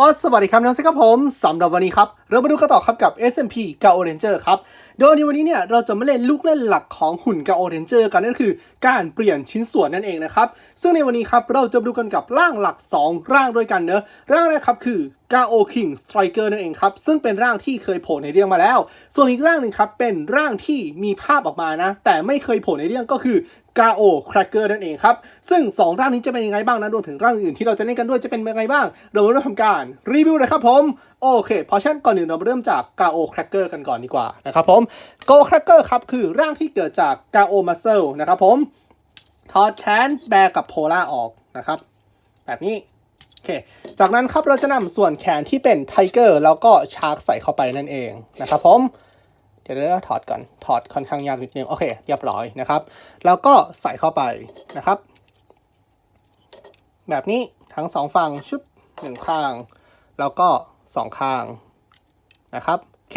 ออสวัสดีครับน้องซิครับผมสำหรับวันนี้ครับ เรามาดูกันต่อครับกับ SMP g a o Ranger ครับ โดยในวันนี้เนี่ยเราจะมาเล่นลูกเล่นหลักของหุ่น g a o Ranger กันนั่นคือการเปลี่ยนชิ้นส่วนนั่นเองนะครับ ซึ่งในวันนี้ครับเราจะมาดูกันกับร่างหลัก 2 ร่างด้วยกันเนอะร่างแรกครับคือ g a o King Striker นั่นเองครับ ซึ่งเป็นร่างที่เคยโผล่ในเรื่องมาแล้ว ส่วนอีกร่างหนึ่งครับเป็นร่างที่มีภาพออกมานะ แต่ไม่เคยโผล่ในเรื่องก็คือกาโอคร a เกอร์นั่นเองครับ ซึ่ง 2 ร่างนี้จะเป็นยังไงบ้างนะรวมถึงร่างอื่นที่เราจะเล่นกันด้วยจะเป็นยังไงบ้าง เราเริ่มทำการรีวิวเลยครับผม โอเคเพราะฉะนั้นก่อนอื่นเราเริ่มจากกาโอคร a เกอร์กันก่อนดีกว่านะครับผมกาโอคร a เกอร์ครับคือร่างที่เกิดจากกาโอมัสเซลนะครับผมถอดแขนแบกกับโพล่าออกนะครับแบบนี้โอเค จากนั้นครับเราจะนำส่วนแขนที่เป็นไทเกอร์แล้วก็ชาร์กใส่เข้าไปนั่นเองนะครับผมเดี๋ยวเราถอดก่อนถอดค่อนข้างยากนิดนึงโอเคเรียบร้อยนะครับ แล้วก็ใส่เข้าไปนะครับ แบบนี้ทั้งสองฝั่งชุบหนึ่งข้าง แล้วก็ สองข้างนะครับโอเค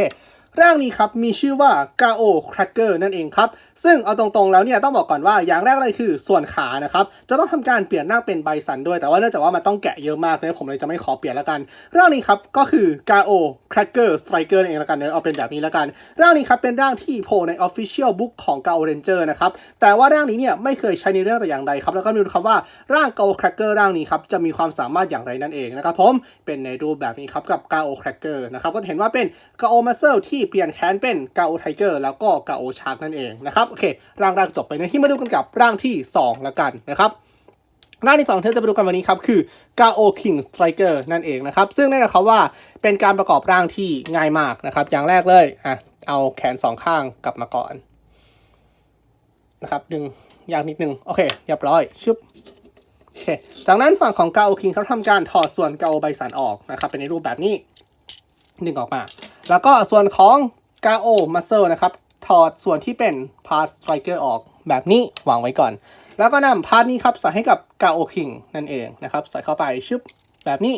ร่างนี้ครับมีชื่อว่า g a o Cracker นั่นเองครับ ซึ่งเอาตรงๆแล้วเนี่ยต้องบอกก่อนว่าอย่างแรกเลยคือส่วนขานะครับจะต้องทำการเปลี่ยนหน้าเป็นไบสันด้วย แต่ว่าเนื่องจากว่ามันต้องแกะเยอะมากเนี่ยผมเลยจะไม่ขอเปลี่ยนแล้วกัน ร่างนี้ครับก็คือ g a o Cracker Striker นั่นเองล้วกันเนอะเอาเป็นแบบนี้ล้วกัน ร่างนี้ครับเป็นร่างที่โผล่ใน Official Book ของ g a o Ranger นะครับแต่ว่าร่างนี้เนี่ยไม่เคยใช้ในเรื่องแต่อย่างใดครับแล้วก็มาดูครับว่าร่าง g a o Cracker ร่างนี้ครับจะมีความสามารถอย่างไรนั่นเองนะครับผมเป็นในรูปแบบนี้ครับกับ g a o Cracker นะครับก็เห็นว่าเป็น g a o Muscle ที่เปลี่ยนแขนเป็น g a o Tiger แล้วก็ g a o Shark นั่นเองนะครับโอเคร่างแรกจบไปนะที่มาดูกันกับร่างที่ 2 แล้วกันนะครับร่างที่สองที่จะไปดูกันวันนี้ครับ คือ Gao King Striker นั่นเองนะครับ ซึ่งแน่นอนครับว่าเป็นการประกอบร่างที่ง่ายมากนะครับ อย่างแรกเลยอะเอาแขนสองข้างกลับมาก่อนนะครับดึงยากนิดนึง โอเคเรียบร้อยชึบโอเคจากนั้นฝั่งของ Gao King เขาทำการถอดส่วน Gao ใบสันออกนะครับเป็นในรูปแบบนี้ดึงออกมา แล้วก็ส่วนของ Gao Muscle นะครับ ถอดส่วนที่เป็นพาร์ทสไตรเกออกแบบนี้วางไว้ก่อน แล้วก็นำพาร์ทนี้ครับใส่ให้กับกาโอคิงนั่นเองนะครับ ใส่เข้าไปชึบแบบนี้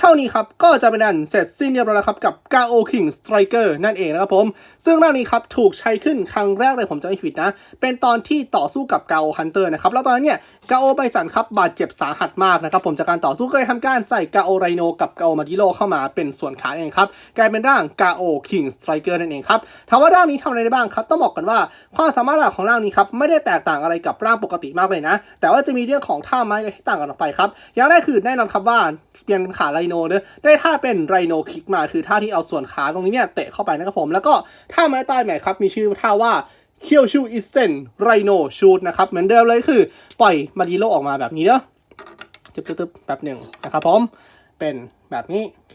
เท่านี้ครับ ก็จะเป็นอันเสร็จสิ้นเรียบร้อยแล้วครับกับ Gao King Striker นั่นเองนะครับผม ซึ่งร่างนี้ครับถูกใช้ขึ้นครั้งแรกเลยผมจะไม่ผิดนะ เป็นตอนที่ต่อสู้กับ Gao Hunter นะครับ แล้วตอนนั้นเนี่ย Gao ไบสันครับบาดเจ็บสาหัสมากนะครับผมจากการต่อสู้ก็เลยทำการใส่ Gao Rhino กับ Gao Madilo เข้ามาเป็นส่วนขาเองครับกลายเป็นร่าง Gao King Striker นั่นเองครับถามว่าร่างนี้ทำอะไรได้บ้างครับต้องบอกกันว่าความสามารถหลักของร่างนี้ครับไม่ได้แตกต่างอะไรกับร่างปกติมากเลยนะ แต่ว่าจะมีเรื่องของท่าไม้ที่ต่างกันออกไปครับอย่างแรกคือแน่นอนครับว่าเปลี่ยนขาไรโนเนอะได้ท่าเป็นไรโนคิกมาคือท่าที่เอาส่วนขาตรงนี้เนี่ยเตะเข้าไปนะครับผม แล้วก็ท่าไม้ตายใหม่ครับมีชื่อท่าว่าเคียวชูอิเซนไรโนชูดนะครับเหมือนเดิมเลยคือปล่อยมาดิโลออกมาแบบนี้เนาะจึ๊บตึ๊บตึ๊บแบบหนึ่งนะครับผมเป็นแบบนี้โอเค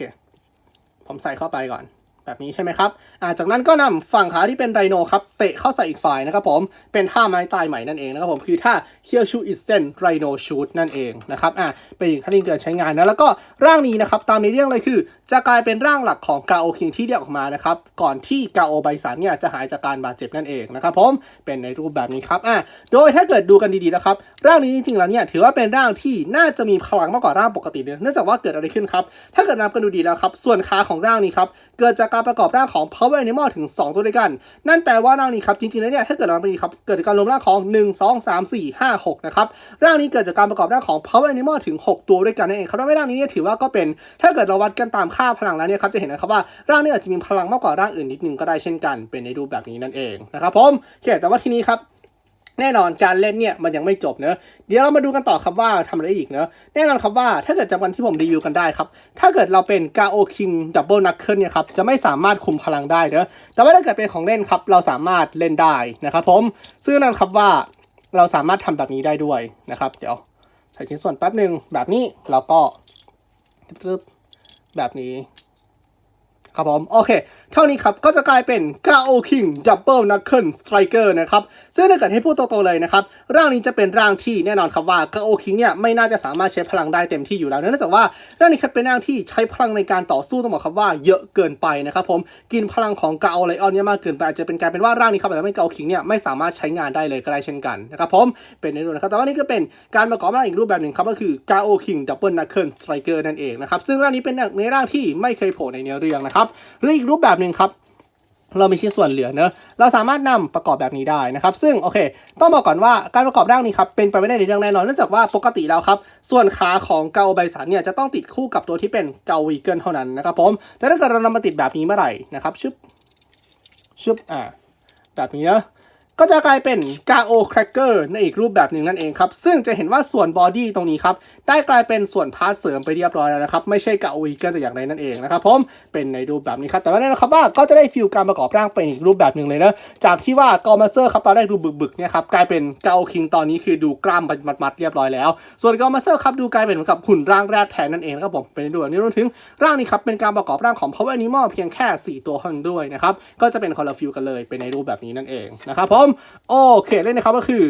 ผมใส่เข้าไปก่อน แบบนี้ใช่ไหมครับอ่าจากนั้นก็นำฝั่งขาที่เป็นไรโนครับ เตะเข้าใส่อีกฝ่ายนะครับผม เป็นท่าไม้ตายใหม่นั่นเองนะครับผม คือท่าเคียวชูอิเซนไรโนชูดนั่นเองนะครับ อ่าเป็นอีกท่าที่เกิดใช้งานนะ แล้วก็ร่างนี้นะครับ ตามในเรื่องเลยคือ จะกลายเป็นร่างหลักของกาโอคิงที่เรียกออกมานะครับ ก่อนที่กาโอไบสันเนี่ยจะหายจากการบาดเจ็บนั่นเองนะครับผม เป็นในรูปแบบนี้ครับ อ่าโดยถ้าเกิดดูกันดีๆนะครับ ร่างนี้จริงๆแล้วเนี่ยถือว่าเป็นร่างที่น่าจะมีพลังมากกว่าร่างปกติเลยเนื่องจากว่าเกิดอะไรขึ้นครับ ถ้าเกิดนับกันดูดีแล้วครับ ส่วนขาของร่างนี้ครับ เกิดจากการประกอบร่างของ Power Animal ถึง 2 ตัวด้วยกัน นั่นแปลว่าร่างนี้ครับ จริงๆแล้วเนี่ยถ้าเกิดเราไปดีครับ เกิดจากการรวมร่างของ 1 2 3 4 5 6 นะครับ ร่างนี้เกิดจากการประกอบร่างของ Power Animal ถึง 6 ตัวด้วยกันนั่นเองครับทำให้ร่างนี้เนี่ยถือว่าก็เป็น ถ้าเกิดเราวัดกันตามค่าพลังแล้วเนี่ยครับจะเห็นนะครับว่าร่างนี้อาจจะมีพลังมากกว่าร่างอื่นนิดนึงก็ได้เช่นกัน เป็นในรูปแบบนี้นั่นเองนะครับผมโอเคแต่ว่าทีนี้ครับ แน่นอนการเล่นเนี่ยมันยังไม่จบเนอะเดี๋ยวเรามาดูกันต่อครับว่าทำอะไรอีกเนอะแน่นอนครับว่าถ้าเกิดจำวันที่ผมรีวิวกันได้ครับ ถ้าเกิดเราเป็นกาโอคิงดับเบิลนักเคิลเนี่ยครับ จะไม่สามารถคุมพลังได้เนอะแต่ว่าถ้าเกิดเป็นของเล่นครับ เราสามารถเล่นได้นะครับผมซึ่งแน่นครับว่าเราสามารถทำแบบนี้ได้ด้วยนะครับ เดี๋ยวใส่ชิ้นส่วนแป๊บหนึ่งแบบนี้แล้วก็ตึ๊บแบบนี้ครับผมโอเค เท่านี้ครับ ก็จะกลายเป็น Gao King Double Knuckle Striker นะครับ ซึ่งถ้าเกิดให้พูดตรงๆเลยนะครับ ร่างนี้จะเป็นร่างที่แน่นอนครับว่า Gao King เนี่ยไม่น่าจะสามารถใช้พลังได้เต็มที่อยู่แล้ว เนื่องจากว่าร่างนี้ครับเป็นร่างที่ใช้พลังในการต่อสู้ต้องบอกครับว่าเยอะเกินไปนะครับผมกินพลังของ Gao Lion เนี่ยมากเกินไปอาจจะเป็นกลายเป็นว่าร่างนี้ครับอาจจะทำให้ Gao King เนี่ยไม่สามารถใช้งานได้เลยก็ได้เช่นกันนะครับผมเป็นในรูปนะครับแต่ว่านี่ก็เป็นการประกอบร่างอีกรูปแบบหนึ่งครับก็คือ Gao King Double Knuckle Striker นั่นเองนะครับซึ่งร่างนี้เป็นในร่างที่ไม่เคยโผล่ในเนื้อเรื่องนะครับหรืออีกรูปแบบนึงครับเรามีชิ้นส่วนเหลือเนอะเราสามารถนำประกอบแบบนี้ได้นะครับ ซึ่งโอเค ต้องบอกก่อนว่าการประกอบร่างนี้ครับเป็นไปไม่ได้ในเรื่องแน่นอนเนื่องจากว่าปกติแล้วครับ ส่วนขาของเกาไบสันเนี่ยจะต้องติดคู่กับตัวที่เป็นเกาวีเกิลเท่านั้นนะครับผมแต่ถ้าเกิดเรานำมาติดแบบนี้เมื่อไหร่นะครับชึบชึบอ่าแบบนี้เนอะ ก็จะกลายเป็นกาโอแครกเกอร์ในอีกรูปแบบหนึ่งนั่นเองครับ ซึ่งจะเห็นว่าส่วนบอดี้ตรงนี้ครับ ได้กลายเป็นส่วนพาร์ทเสริมไปเรียบร้อยแล้วนะครับ ไม่ใช่กาโอวีเกิลแต่อย่างใดนั่นเองนะครับผมเป็นในรูปแบบนี้ครับ แต่ว่าแน่นอนครับว่าก็จะได้ฟิลการประกอบร่างเป็นอีกรูปแบบหนึ่งเลยนะจากที่ว่ากอมาเซอร์ครับตอนแรกดูบึกๆเนี่ยครับกลายเป็นกาโอคิงตอนนี้คือดูกล้ามมัดๆเรียบร้อยแล้ว ส่วนกอมาเซอร์ครับดูกลายเป็นเหมือนกับหุ่นร่างแรกแทนนั่นเองนะครับผมเป็นในรูปแบบนี้รวมถึงร่างนี้ครับเป็นการประกอบร่างของ Power Animal เพียงแค่ 4 ตัวเท่านั้นด้วยนะครับก็จะเป็นคนละฟิลกันเลยเป็นในรูปแบบนี้นั่นเองนะครับผมโอเคเล่นนะครับก็คือ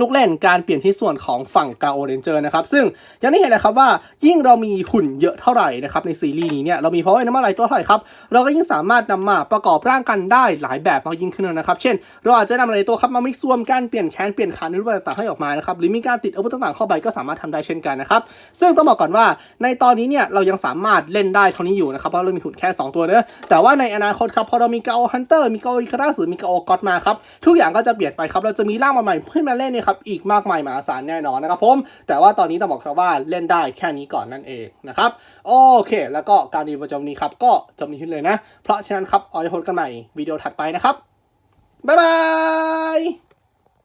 ลูกเล่นการเปลี่ยนที่ส่วนของฝั่งกาโอเรนเจอร์นะครับ ซึ่งอย่างที่เห็นเลยครับว่ายิ่งเรามีหุ่นเยอะเท่าไหร่นะครับในซีรีส์นี้เนี่ยเรามีเพราะว่าน้ำมันไหลตัวเท่าไหร่ครับ เราก็ยิ่งสามารถนำมาประกอบร่างกันได้หลายแบบมากยิ่งขึ้นนะครับ เช่น เราอาจจะนำอะไรตัวครับมามิกซ์รวมกันเปลี่ยนแขนเปลี่ยนขาในรูปแบบต่างๆให้ออกมานะครับหรือมีการติดอาวุธต่างๆเข้าไปก็สามารถทำได้เช่นกันนะครับซึ่งต้องบอกก่อนว่าในตอนนี้เนี่ยเรายังสามารถเล่นได้เท่านี้อยู่นะครับเพราะเรามีหุ่นแค่ 2 ตัวเนอะแต่ว่าในอนาคตครับพอเรามีกาโอฮันเตอร์มีกาโออิคารัสหรือมีกาโอกอตมาครับทุกอย่างก็จะเปลี่ยนไปครับเราจะมีร่างใหม่เพื่อมาเล่นครับอีกมากมายมหาศาลแน่นอนนะครับผมแต่ว่าตอนนี้ต้องบอกครับว่าเล่นได้แค่นี้ก่อนนั่นเองนะครับโอเค แล้วก็การรีวิวประจำนี้ครับก็จบนี้ขึ้นเลยนะ เพราะฉะนั้นครับออยพบกันใหม่วิดีโอถัดไปนะครับบ๊ายบาย